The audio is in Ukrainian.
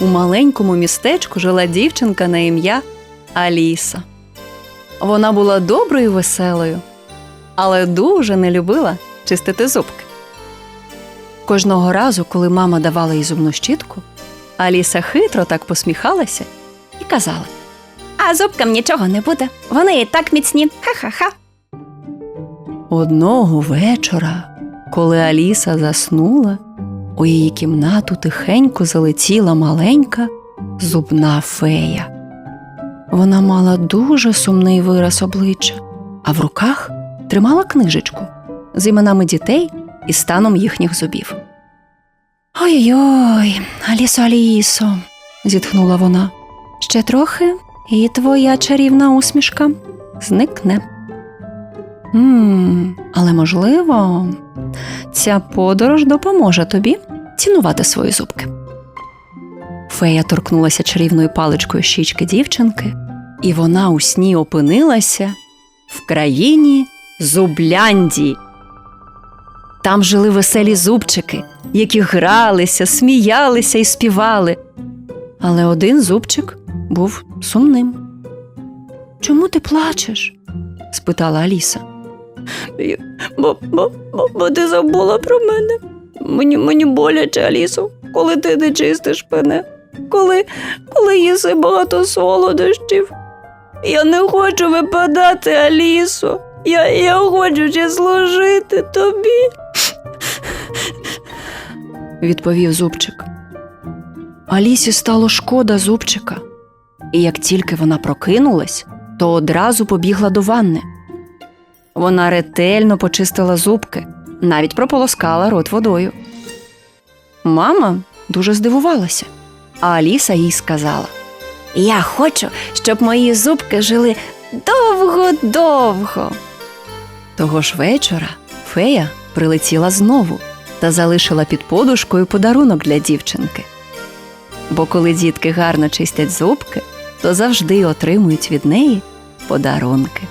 у маленькому містечку жила дівчинка на ім'я Аліса. Вона була доброю веселою, але дуже не любила чистити зубки. Кожного разу, коли мама давала їй зубну щітку, Аліса хитро так посміхалася і казала: А зубкам нічого не буде. Вони і так міцні. Ха-ха-ха. Одного вечора, коли Аліса заснула, у її кімнату тихенько залетіла маленька зубна фея. Вона мала дуже сумний вираз обличчя, а в руках тримала книжечку з іменами дітей і станом їхніх зубів. Ой-ой, Алісо, Алісо, зітхнула вона. Ще трохи, і твоя чарівна усмішка зникне. М, але можливо, ця подорож допоможе тобі цінувати свої зубки. Фея торкнулася чарівною паличкою щічки дівчинки, і вона у сні опинилася в країні Зубляндії. Там жили веселі зубчики, які гралися, сміялися і співали. Але один зубчик був сумним. Чому ти плачеш? спитала Аліса. Бо, бо, бо, бо ти забула про мене. Мені, мені боляче, Алісо, коли ти не чистиш мене, коли, коли їси багато солодощів. Я не хочу випадати, Алісо. Я, я хочу ще служити тобі. Відповів зубчик. Алісі стало шкода зубчика. І як тільки вона прокинулась, то одразу побігла до ванни. Вона ретельно почистила зубки, навіть прополоскала рот водою. Мама дуже здивувалася, а Аліса їй сказала: Я хочу, щоб мої зубки жили довго-довго. Того ж вечора фея прилетіла знову та залишила під подушкою подарунок для дівчинки. Бо коли дітки гарно чистять зубки, то завжди отримують від неї подарунки.